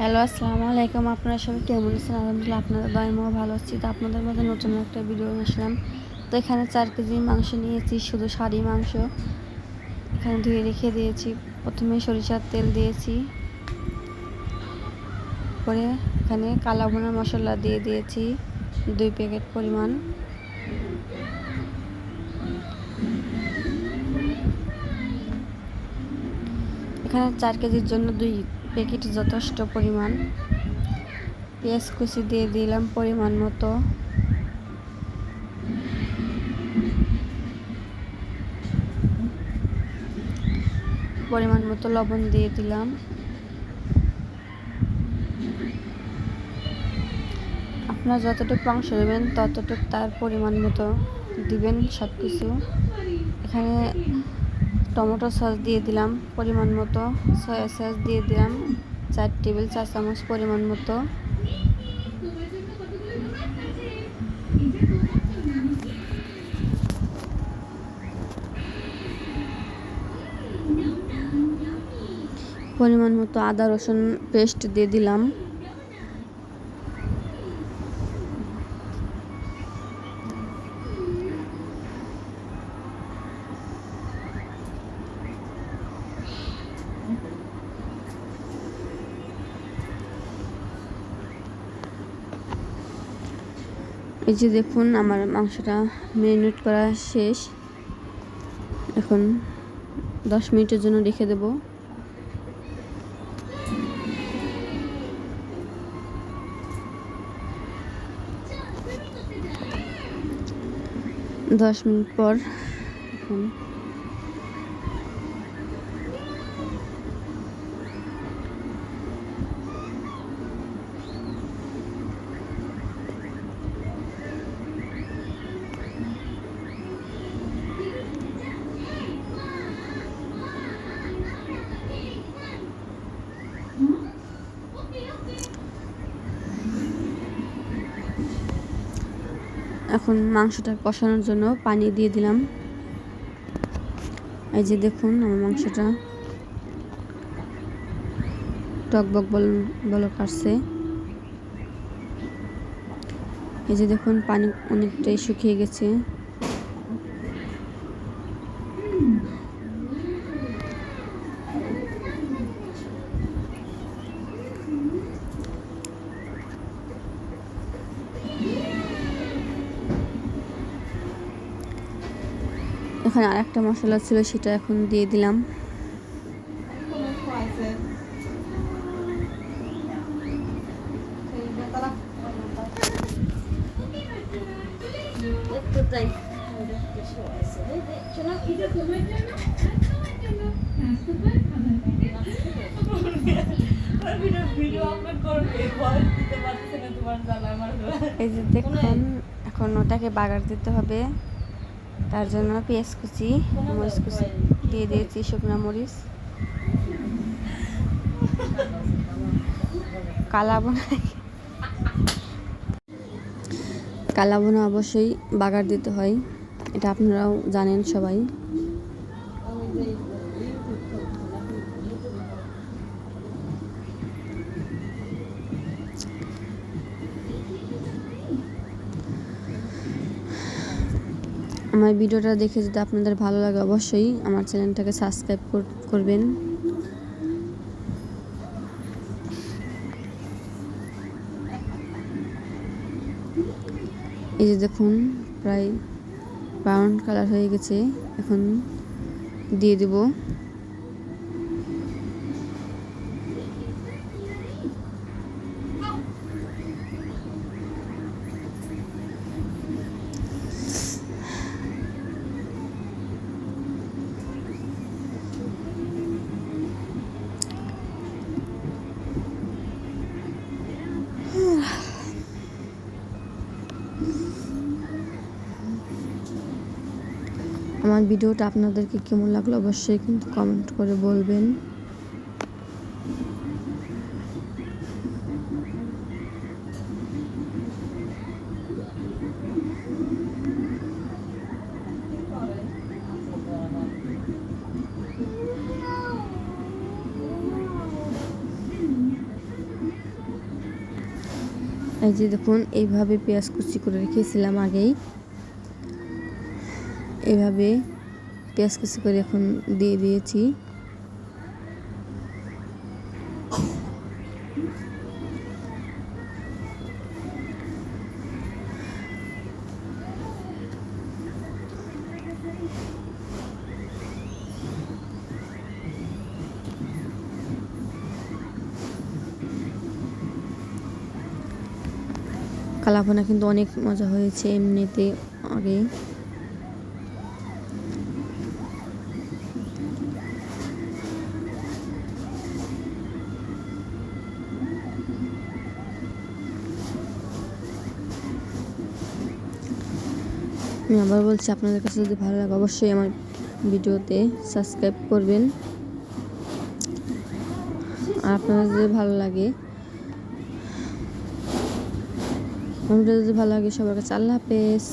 Hello, আসসালামু আলাইকুম। আপনারা সবাই কেমন আছেন? আলহামদুলিল্লাহ আপনাদের দয়মও ভালো আছি। তো আপনাদের মধ্যে নতুন একটা ভিডিও আসলাম। তো এখানে চার কেজি মাংস নিয়েছি, শুধু শাড়ি মাংস। এখানে ধুয়ে রেখে দিয়েছি। প্রথমে সরিষার তেল দিয়েছি। পরে এখানে কালা ভুনা মশলা দিয়ে দিয়েছি, দুই প্যাকেট পরিমাণ। এখানে চার কেজির জন্য দুই প্যাকেট যথেষ্ট পরিমাণ পেঁয়াজ কুচি দিয়ে দিলাম পরিমাণ মতো। পরিমাণ মতো লবণ দিয়ে দিলাম। আপনারা যতটুকু মাংস দেবেন, ততটুকু তার পরিমাণ মতো দিবেন সব কিছু এখানে টমেটো সস দিয়ে দিলাম পরিমাণ মতো, সয়া সস দিয়ে দিলাম চার টেবিল চা চামচ পরিমাণ মতো। পরিমাণ মতো আদা রসুন পেস্ট দিয়ে দিলাম। এই যে দেখুন, আমার মাংসটা ম্যারিনেট করা শেষ। এখন দশ মিনিটের জন্য রেখে দেব। দশ মিনিট পর এখন এখন মাংসটা কষানোর জন্য পানি দিয়ে দিলাম। এই যে দেখুন আমার মাংসটা। টকবক বল বল কাটছে। এই যে দেখুন পানি অনেকটাই শুকিয়ে গেছে। এখানে আর একটা মশলা ছিল, সেটা এখন দিয়ে দিলাম। এই যে দেখুন, এখন ওটাকে বাগার দিতে হবে। তার জন্য পেঁয়াজ কুচি, মরিচ কুচি দিয়ে দিয়েছি শুকনো মরিচ। কালা বোনা। কালা বোনা অবশ্যই বাগার দিতে হয়, এটা আপনারাও জানেন সবাই। আমার ভিডিওটা দেখে যদি আপনাদের ভালো লাগে অবশ্যই আমার চ্যানেলটাকে সাবস্ক্রাইব করবেন। এই যে দেখুন, প্রায় ব্রাউন কালার হয়ে গেছে। এখন দিয়ে দেব। আমার ভিডিওটা আপনাদেরকে কেমন লাগল অবশ্যই কিন্তু কমেন্ট করে বলবেন। এই যে দেখুন, এইভাবে পেঁয়াজ কুচি করে রেখেছিলাম আগেই। এইভাবে পেঁয়াজ কুচি করে এখন দিয়ে দিয়েছি। কালাভুনা কিন্তু অনেক মজা হয়েছে এমনিতে আগে। আমি আবার বলছি, আপনাদের কাছে যদি ভালো লাগে, অবশ্যই আমার ভিডিওতে সাবস্ক্রাইব করবেন। আর আপনাদের যদি ভালো লাগে আমার যদি ভালো লাগে, সবার কাছে আল্লাহ হাফেজ।